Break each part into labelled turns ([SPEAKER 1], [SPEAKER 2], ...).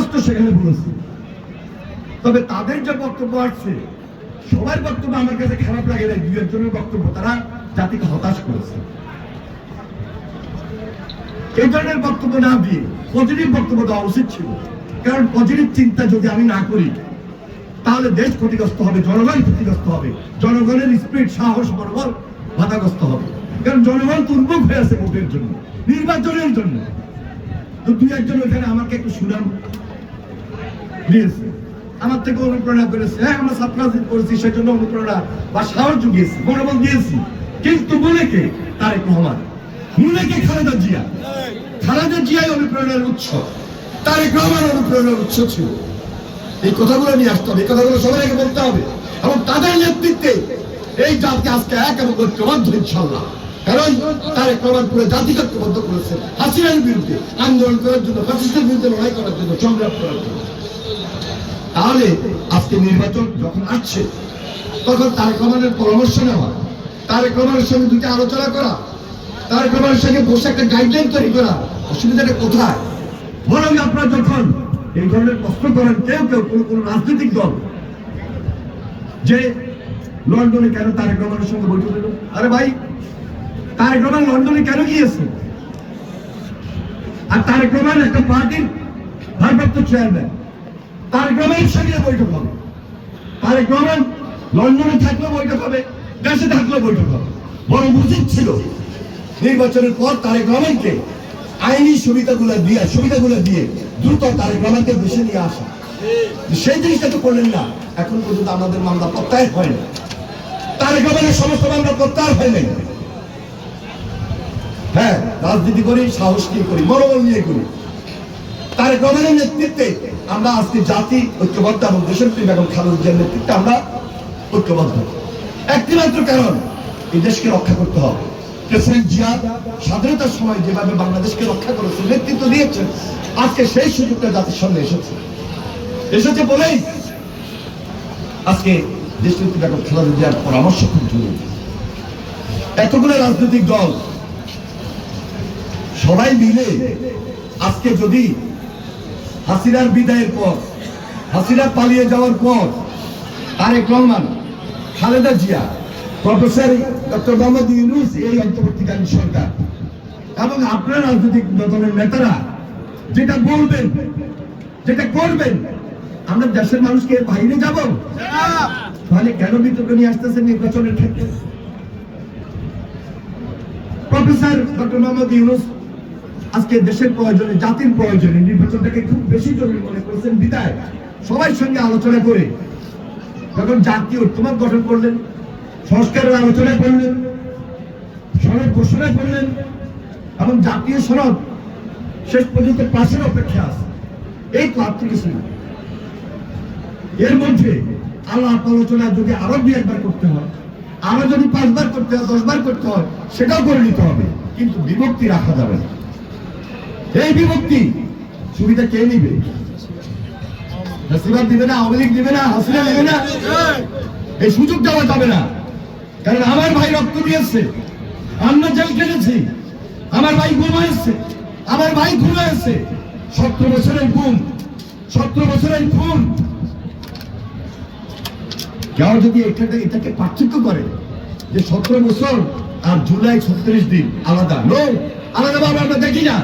[SPEAKER 1] স্পষ্ট সেখানে বলেছে তবে তাদের যে বক্তব্য আসছে, সবার বক্তব্য আমার কাছে খারাপ লাগে না, দুই একজনের বক্তব্য তারা জাতিকে হতাশ করেছে। এই ধরনের বক্তব্য না দিয়ে পজিটিভ বক্তব্য দেওয়া উচিত ছিল। কারণ পজিটিভ চিন্তা যদি আমি না করি, তাহলে দেশ ক্ষতিগ্রস্ত হবে, জনগণ ক্ষতিগ্রস্ত হবে, জনগণের স্পিড, সাহস, মনোবল বাধাগ্রস্ত হবে। কারণ জনগণ তুর্বক হয়ে আছে ভোটের জন্য, নির্বাচনের জন্য। তো দুই একজন ওখানে আমাকে একটু সুনাম দিয়েছে আমার থেকে অনুপ্রেরণা করেছে। হ্যাঁ আমরা ছাত্রাজিত করেছি, সেজন্য অনুপ্রেরণা বা সাহস জুগিয়েছি, মনোবল দিয়েছি। কিন্তু মনে কে? তারেক রহমান। মনে কে? খালেদা জিয়া। খালেদা জিয়াই অনুপ্রেরণার উৎস। তারেক রহমান অনুপ্রেরণার উৎস ছিল। এই কথাগুলো নিয়ে আসতে হবে, এই কথাগুলো সবাই আগে বলতে হবে। এবং তাদের নেতৃত্বে এই জাতি আজকে এক এবং ঐক্যবদ্ধ ইনশাল্লাহ কারণ তারেক রহমান পুরো জাতিকে ঐক্যবদ্ধ করেছে। হাসিনার বিরুদ্ধে আন্দোলন করার জন্য ফাসিস্টের বিরুদ্ধে লড়াই করার জন্য, সংগ্রাম করার জন্য। তাহলে আজকে নির্বাচন যখন আসছে, তখন তারেক রহমানের পরামর্শ নেওয়া, তারেক রহমানের সঙ্গে দুটি আলোচনা করা, তারেক রহমানের সঙ্গে বসে একটা গাইডলাইন তৈরি করা, অসুবিধাটা কোথায়? বরং আপনারা যখন এই ধরনের প্রশ্ন করেন, কেউ কেউ, কোনো কোনো রাজনৈতিক দল, যে লন্ডনে কেন তারেক রহমানের সঙ্গে বৈঠক হলো? আরে ভাই, তারেক রহমান লন্ডনে কেন গিয়েছে? আর তারেক রহমান একটা পার্টির ভারপ্রাপ্ত চেয়ারম্যান তারেক রহমানের সঙ্গে বৈঠক হবে। তারেক রহমান লন্ডনে থাকলেও বৈঠক হবে, দেশে থাকলেও বৈঠক হবে। বড় উচিত ছিল। নির্বাচনের পর তারেক রহমানকে আইনি সুবিধাগুলো দিয়ে সুবিধাগুলো দিয়ে দ্রুত তারেক রহমানকে দেশে নিয়ে আসা। সেই জিনিসটা তো করলেন না। এখন পর্যন্ত আমাদের মামলা প্রত্যাহার হয় না তারেক রহমানের সমস্ত মামলা প্রত্যাহার হয় নাই। হ্যাঁ রাজনীতি করি, সাহস নিয়ে করি, মনোবল নিয়ে করি। তারেক রহমানের নেতৃত্বে আমরা আজকে জাতি, ঐক্যবদ্ধ এবং প্রেম এবং খালেদার নেতৃত্বে আমরা ঐক্যবদ্ধ। একটি মাত্র কারণ, এই দেশকে রক্ষা করতে হবে। প্রেসিডেন্ট জিয়া স্বাধীনতার সময় যেভাবে বাংলাদেশকে রক্ষা করেছে নেতৃত্ব দিয়েছেন, আজকে সেই সুযোগটা জাতির সামনে এসেছে। এসেছে বলেই আজকে দেশনেত্রী বেগম খালেদা জিয়ার পরামর্শ খুব জরুরি। এতগুলো রাজনৈতিক দল সবাই মিলে আজকে যদি হাসিনার বিদায়ের পর, হাসিনা পালিয়ে যাওয়ার পর, তারেক রহমান, খালেদা জিয়া, প্রফেসর ডক্টর মোহাম্মদ ইউনুস এই অন্তর্বর্তীকালীন সরকার। এবং আপনার রাজনৈতিক দলের নেতারা যেটা বলবেন, যেটা করবেন, আমরা দেশের মানুষকে এর বাইরে যাব? তাহলে কেন বিতর্ক নিয়ে আসতেছেন নির্বাচনের ক্ষেত্রে? প্রফেসর ডক্টর মোহাম্মদ ইউনুস আজকে দেশের প্রয়োজনে, জাতির প্রয়োজনে নির্বাচনটাকে খুব বেশি জরুরি মনে করেছেন বিদায় সবার সঙ্গে আলোচনা করে যখন জাতীয় ঐক্যমত গঠন করলেন সংস্কারের আলোচনা করলেন, সনদ ঘোষণা করলেন, এবং জাতীয় সনদ শেষ পর্যন্ত পাশের অপেক্ষা আছে। এই তো আর কিছু এর মধ্যে আলাপ আলোচনা যদি আরও দুই একবার করতে হয়, আরও যদি পাঁচবার করতে হয়, দশবার করতে হয়, সেটাও করে নিতে হবে। কিন্তু বিভক্তি রাখা যাবে না। এই বিভক্তি, সুবিধা কে নিবে? নাসিবাদ দিবে না, আওয়ামী লীগ দিবে না, হাসিনা দিবে না? এই সুযোগ দেওয়া যাবে না। কারণ আমার ভাই রক্ত দিয়েছে, আমরা জেল কেটেছি আমার ভাই গুম হয়েছে, আমার ভাই খুন হয়েছে। সতেরো বছরের গুম সতেরো বছরের খুন। কেউ যদি এটাকে এটাকে পার্থক্য করে যে সতেরো বছর আর জুলাই ছত্রিশ দিন আলাদা, নো, আলাদা ভাবে আমরা দেখি না।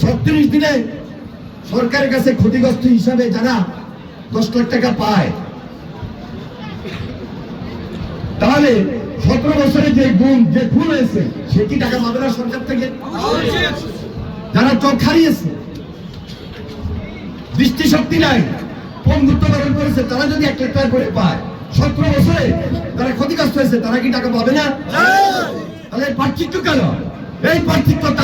[SPEAKER 1] ছত্রিশ দিনে সরকারের কাছে ক্ষতিগ্রস্ত হিসাবে যারা দশ লাখ টাকা পায় তাহলে সতেরো বছরে যে গুণ যে খুন হয়েছে সে কি টাকা না সরকার থেকে? যারা চোখ হারিয়েছে দৃষ্টিশক্তি নাই বন্ধুত্ব বরণ করেছে তারা যদি এক লাখ টাকা করে পায় সতেরো বছরে তারা ক্ষতিগ্রস্ত হয়েছে তারা কি টাকা পাবে না? তাহলে পার্থক্য কেন? এই পার্থক্য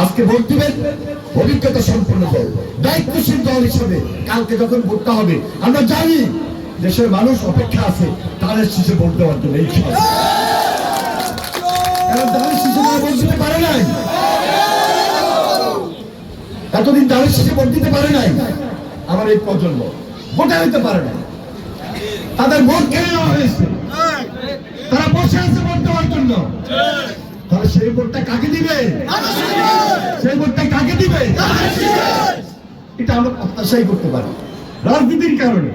[SPEAKER 1] আজকে ভোট দিবেন? অভিজ্ঞতা সম্পন্ন দল দায়িত্বশীল দল হিসেবে কালকে যখন ভোটটা হবে, আমরা জানি দেশের মানুষ অপেক্ষা আছে তাদের শিশু ভোট দেওয়ার জন্য এই শিশু ভোট নাই। এতদিন তাদের শিশু ভোট দিতে পারে নাই। আমার এই প্রজন্ম ভোটে হইতে পারে নাই। তাদের ভোট কেড়ে নেওয়া হয়েছে। তারা বসে আছে ভোট দেওয়ার জন্য। তাহলে সেই ভোটটা কাকে দিবে? সেই ভোটটা কাকে দিবে? এটা আমরা প্রত্যাশাই করতে পারি। রাজনীতির কারণে।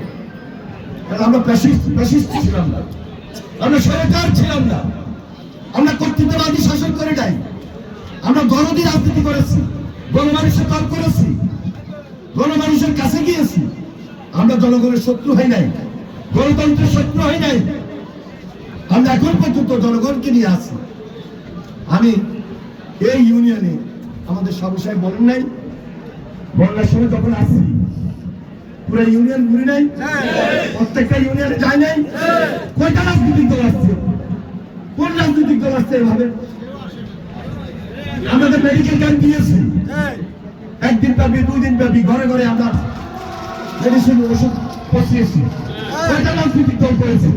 [SPEAKER 1] আমরা ফ্যাসিস্ট ছিলাম না। আমরা সরকার ছিলাম না। আমরা কর্তৃত্ববাদী শাসন করে নাই। আমরা গণদি রাজনীতি করেছি। গণমানুষের দল করেছি। গণমানুষের কাছে গিয়েছি। আমরা জনগণের শত্রু হই নাই। গণতন্ত্রের শত্রু হই নাই। আমরা এখন পর্যন্ত জনগণকে নিয়ে আছি। আমি এই ইউনিয়নে আমাদের সবসায় বলেন নাই? বন্যার সময় যখন আসি, পুরো ইউনিয়ন ঘুরি নাই? প্রত্যেকটা ইউনিয়নে যাই নাই? কয়টা রাজনৈতিক দল আসছে? কোন রাজনৈতিক দল আসছে এভাবে? আমাদের মেডিকেল ক্যাম্প দিয়েছি। একদিন ব্যাপী দুই দিন ব্যাপী ঘরে ঘরে আমরা মেডিসিন ওষুধ পৌঁছিয়েছি কয়টা রাজনৈতিক দল করেছে?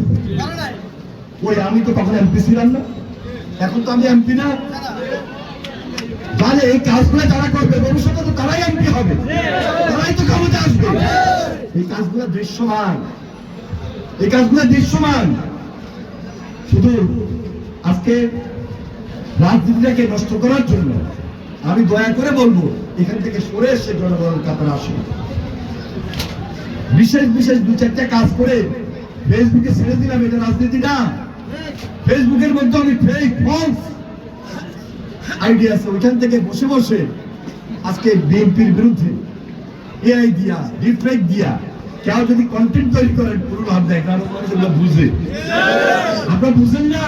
[SPEAKER 1] ওই আমি তো তখন এমপি ছিলাম না। এখন তো আমি এমপি না। তাহলে এই কাজগুলো যারা করবে, ভবিষ্যতে তো তারাই এমপি হবে। তারাই তো ক্ষমতা আসবে। এই কাজগুলো দৃশ্যমান। এই কাজগুলো দৃশ্যমান। শুধু আজকে রাজনীতিটাকে নষ্ট করার জন্য আমি দয়া করে বলব, এখান থেকে সরে এসে জনগণের কাতারে আসুন। বিশেষ বিশেষ দু চারটা কাজ করে ফেসবুকে ছেড়ে দিলাম, এটা রাজনীতি না। ফেসবুকের মধ্যে আমি ফেক ফলস আইডিয়া আছে, ওইখান থেকে বসে বসে আজকে বিএনপির বিরুদ্ধে এআই দিয়া ডিফেক দিয়া, কেউ যদি কন্টেন্ট তৈরি করেন, পুরো লাভ দেয়, কারণ বুঝে। আপনারা বুঝেন না?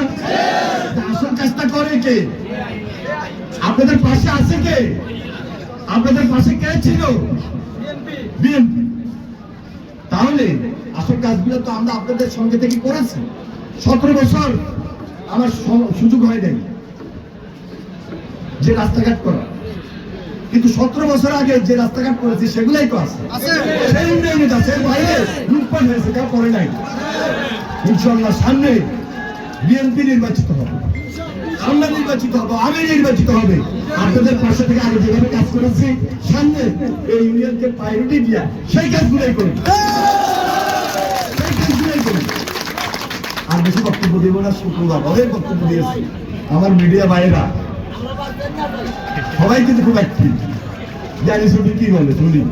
[SPEAKER 1] আসল কাজটা করে কে? আপনাদের পাশে আছে কে? আপনাদের পাশে কে ছিল? বিএনপি তাহলে আসল কাজগুলো তো আমরা আপনাদের সঙ্গে থেকে করেছি। সতেরো বছর আমার সুযোগ হয় নাই যে রাস্তাঘাট করা। কিন্তু সতেরো বছর আগে যে রাস্তাঘাট করেছি সেগুলাই তো আছে। সেই উন্নয়নের আছে বাইরে লুটপাট হয়েছে কেউ করে নাই। ইনশাল্লাহ সামনে বিএনপি নির্বাচিত হবে। আমরা নির্বাচিত হব আমি নির্বাচিত হবে। আপনাদের পাশে থেকে আগে যেভাবে কাজ করেছি সামনে এই ইউনিয়নকে প্রায়োরিটি দিয়া সেই কাজগুলোই করি সেই কাজগুলোই করি আর বেশি বক্তব্য দেবো না, শুক্রবার অনেক বক্তব্য দিয়েছি। আমার মিডিয়া ভাইয়েরা। সবাই কিন্তু খুব অ্যাক্টিভ জানি শুধু কি বলে, শুনি।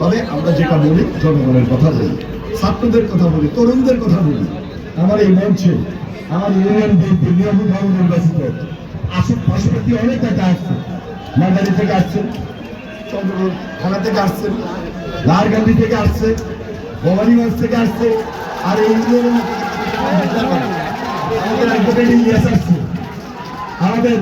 [SPEAKER 1] তবে আমরা যেটা বলি, জনগণের কথা বলি, ছাত্রদের কথা বলি, তরুণদের কথা বলি। আমার এই মঞ্চে, আমার ইউনিয়ন বিএনপি নিয়মিতভাবে নির্বাচিত আসুক পাশাপাশি অনেক টাকা আসছে মাদারি থেকে আসছেন চন্দ্রপুর থানা থেকে আসছেন, লালগান্ধী থেকে আসছে, ভবানীগঞ্জ থেকে আসছে আর এই ইউনিয়নের আমাদের অ্যাডভোকেট ইলিয়াস আসছে আমাদের